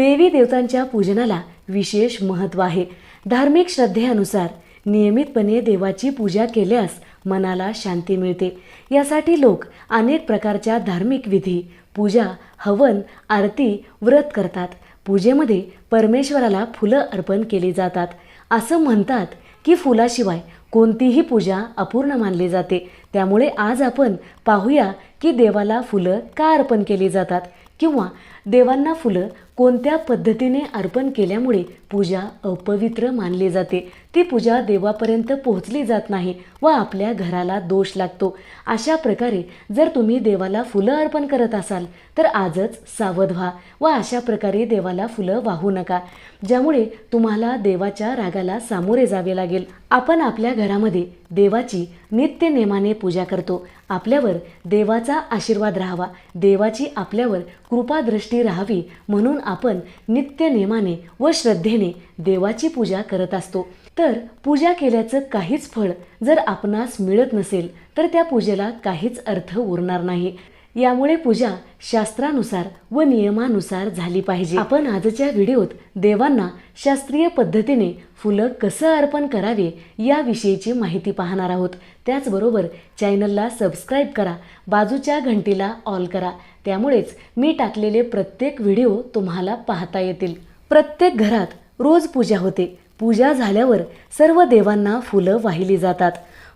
देवी देवतांच्या पूजनाला विशेष महत्त्व आहे. धार्मिक श्रद्धेनुसार नियमितपणे देवाची पूजा केल्यास मनाला शांती मिळते. यासाठी लोक अनेक प्रकारच्या धार्मिक विधी पूजा हवन आरती व्रत करतात. पूजेमध्ये परमेश्वराला फुलं अर्पण केली जातात. असं म्हणतात की फुलाशिवाय कोणतीही पूजा अपूर्ण मानली जाते. त्यामुळे आज आपण पाहूया की देवाला फुलं का अर्पण केली जातात किंवा देवांना फुलं कोणत्या पद्धतीने अर्पण केल्यामुळे पूजा अपवित्र मानली जाते? ती पूजा देवापर्यंत पोहोचली जात नाही व आपल्या घराला दोष लागतो. अशा प्रकारे जर तुम्ही देवाला फुलं अर्पण करत असाल तर आजच सावध व्हा व अशा प्रकारे देवाला फुलं वाहू नका ज्यामुळे तुम्हाला देवाच्या रागाला सामोरे जावे लागेल. आपण आपल्या घरामध्ये देवाची नित्य नेमाने पूजा करतो. आपल्यावर देवाचा आशीर्वाद राहावा. देवाची आपल्यावर कृपादृष्टी राहावी म्हणून आपण नित्य नेमाने व श्रद्धेने देवाची पूजा करत असतो. तर पूजा केल्याचं काहीच फळ जर आपणास मिळत नसेल तर त्या पूजेला काहीच अर्थ उरणार नाही. यामुळे पूजा शास्त्रानुसार व नियमानुसार झाली पाहिजे. आपण आजच्या व्हिडिओत देवांना शास्त्रीय पद्धतीने फुलं कसं अर्पण करावे याविषयीची माहिती पाहणार आहोत. त्याचबरोबर चॅनलला सबस्क्राईब करा बाजूच्या घंटीला ऑल करा. त्यामुळेच मी टाकलेले प्रत्येक व्हिडिओ तुम्हाला पाहता येतील. प्रत्येक घरात रोज पूजा होते. पूजा झाल्यावर सर्व देवांना फुलं वाहिली जातात.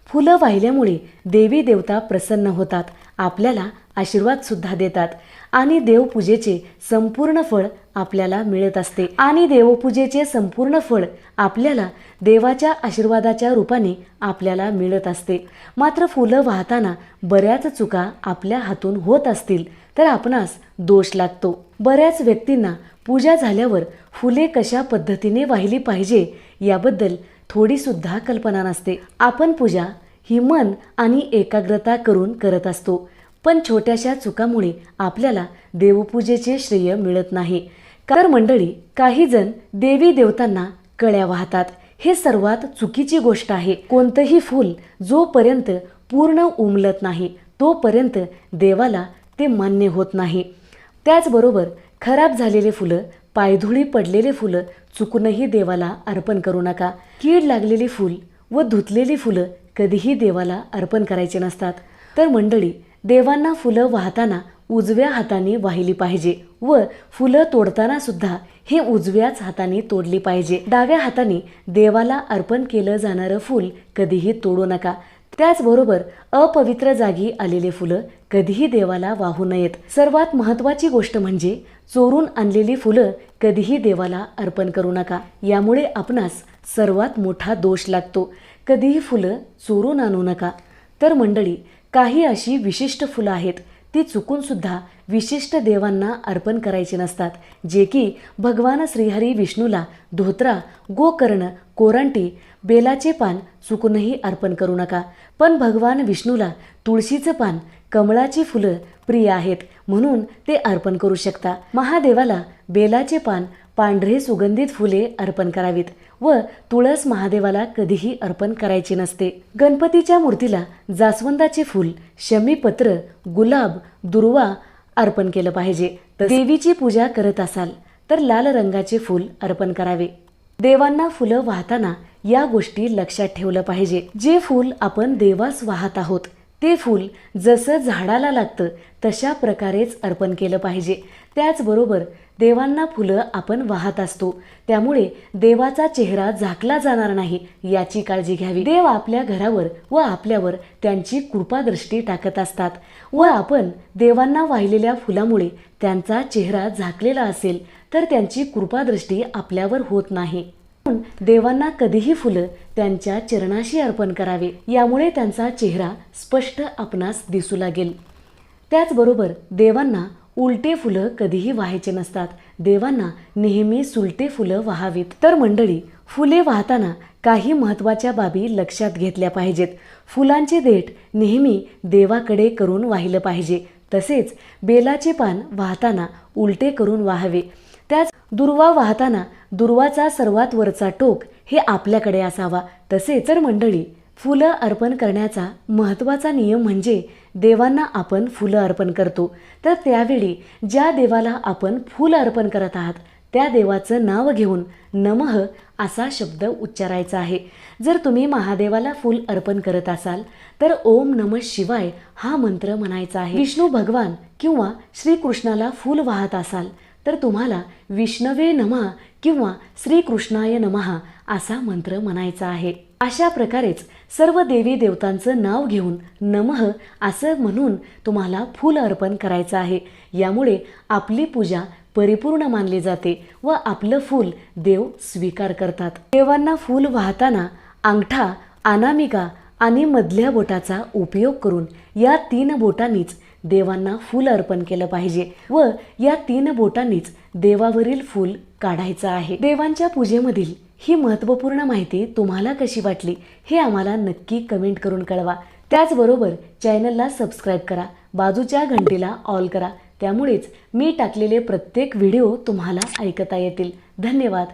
फुलं वाहिल्यामुळे देवी देवता प्रसन्न होतात. आपल्याला आशीर्वाद सुद्धा देतात. आणि देवपूजेचे संपूर्ण फळ आपल्याला मिळत असते. आणि देवपूजेचे संपूर्ण फळ आपल्याला देवाच्या आशीर्वादाच्या रूपाने आपल्याला मिळत असते. मात्र फुलं वाहताना बऱ्याच चुका आपल्या हातून होत असतील तर आपणास दोष लागतो. बऱ्याच व्यक्तींना पूजा झाल्यावर फुले कशा पद्धतीने वाहिली पाहिजे याबद्दल थोडीसुद्धा कल्पना नसते. आपण पूजा ही मन आणि एकाग्रता करून करत असतो. पण छोट्याशा चुकामुळे आपल्याला देवपूजेचे श्रेय मिळत नाही. तर मंडळी काही जण देवी देवतांना कळ्या वाहतात. हे सर्वात चुकीची गोष्ट आहे. कोणतंही फूल जोपर्यंत पूर्ण उमलत नाही तोपर्यंत देवाला ते मान्य होत नाही. त्याचबरोबर खराब झालेले फुलं पायधुळी पडलेले फुलं चुकूनही देवाला अर्पण करू नका. कीड लागलेली फूल व धुतलेली फुलं कधीही देवाला अर्पण करायचे नसतात. तर मंडळी देवांना फुलं वाहताना उजव्या हाताने वाहिली पाहिजे व फुलं तोडताना सुद्धा हे उजव्याच हाताने तोडली पाहिजे. डाव्या हाताने देवाला अर्पण केलं जाणारं फूल कधीही तोडू नका. त्याचबरोबर अपवित्र जागी आलेले फुलं कधीही देवाला वाहू नयेत. सर्वात महत्त्वाची गोष्ट म्हणजे चोरून आणलेली फुलं कधीही देवाला अर्पण करू नका. यामुळे आपणास सर्वात मोठा दोष लागतो. कधीही फुलं चोरून आणू नका. तर मंडळी काही अशी विशिष्ट फुलं आहेत ती चुकून सुद्धा विशिष्ट देवांना अर्पण करायची नसतात. जे की भगवान श्रीहरी विष्णूला धोत्रा गोकर्ण कोरांटी बेलाचे पान चुकूनही अर्पण करू नका. पण भगवान विष्णूला तुळशीचं पान कमळाची फुलं प्रिय आहेत म्हणून ते अर्पण करू शकता. महादेवाला बेलाचे पान पांढरे सुगंधित फुले अर्पण करावीत. व तुळस महादेवाला कधीही अर्पण करायचे नसते. गणपतीच्या मूर्तीला जास्वंदाचे फूल शमीपत्र गुलाब दुर्वा अर्पण केलं पाहिजे. देवीची पूजा करत असाल तर लाल रंगाचे फूल अर्पण करावे. देवांना फुलं वाहताना या गोष्टी लक्षात ठेवलं पाहिजे. जे फूल आपण देवास वाहत आहोत ते फूल जसं झाडाला लागतं तशा प्रकारेच अर्पण केलं पाहिजे. त्याचबरोबर देवांना फुलं आपण वाहत असतो. त्यामुळे देवाचा चेहरा झाकला जाणार नाही याची काळजी घ्यावी. देव आपल्या घरावर व आपल्यावर त्यांची कृपादृष्टी टाकत असतात व आपण देवांना वाहिलेल्या फुलामुळे त्यांचा चेहरा झाकलेला असेल तर त्यांची कृपादृष्टी आपल्यावर होत नाही. देवांना कधीही फुलं त्यांच्या चरणाशी अर्पण करावे. यामुळे त्यांचा चेहरा स्पष्ट आपणास दिसू लागेल. त्याचबरोबर देवांना उलटे फुलं कधीही व्हायचे नसतात. देवांना नेहमी सुलटे फुलं व्हावीत. तर मंडळी फुले वाहताना काही महत्त्वाच्या बाबी लक्षात घेतल्या पाहिजेत. फुलांचे देठ नेहमी देवाकडे करून वाहिलं पाहिजे. तसेच बेलाचे पान वाहताना उलटे करून वाहावे. त्याच दुर्वा वाहताना दुर्वाचा सर्वात वरचा टोक हे आपल्याकडे असावा. तसेच तर मंडळी फुलं अर्पण करण्याचा महत्त्वाचा नियम म्हणजे देवांना आपण फुलं अर्पण करतो. तर त्यावेळी ज्या देवाला आपण फुलं अर्पण करत आहात त्या देवाचं नाव घेऊन नमः असा शब्द उच्चारायचा आहे. जर तुम्ही महादेवाला फूल अर्पण करत असाल तर ओम नम शिवाय हा मंत्र म्हणायचा आहे. विष्णू भगवान किंवा श्रीकृष्णाला फूल वाहत असाल तर तुम्हाला विष्णवे नमा किंवा श्रीकृष्णाय नमहा असा मंत्र म्हणायचा आहे. अशा प्रकारेच सर्व देवी देवतांचं नाव घेऊन नमः असं म्हणून तुम्हाला फूल अर्पण करायचं आहे. यामुळे आपली पूजा परिपूर्ण मानली जाते व आपलं फूल देव स्वीकार करतात. देवांना फूल वाहताना अंगठा अनामिका आणि मधल्या बोटाचा उपयोग करून या तीन बोटांनीच देवांना फूल अर्पण केलं पाहिजे व या तीन बोटांनीच देवावरील फूल काढायचं आहे. देवांच्या पूजेमधील ही महत्त्वपूर्ण माहिती तुम्हाला कशी वाटली हे आम्हाला नक्की कमेंट करून कळवा. त्याचबरोबर चॅनलला सबस्क्राईब करा बाजूच्या घंटेला ऑल करा त्यामुळेच मी टाकलेले प्रत्येक व्हिडिओ तुम्हाला ऐकता येतील. धन्यवाद.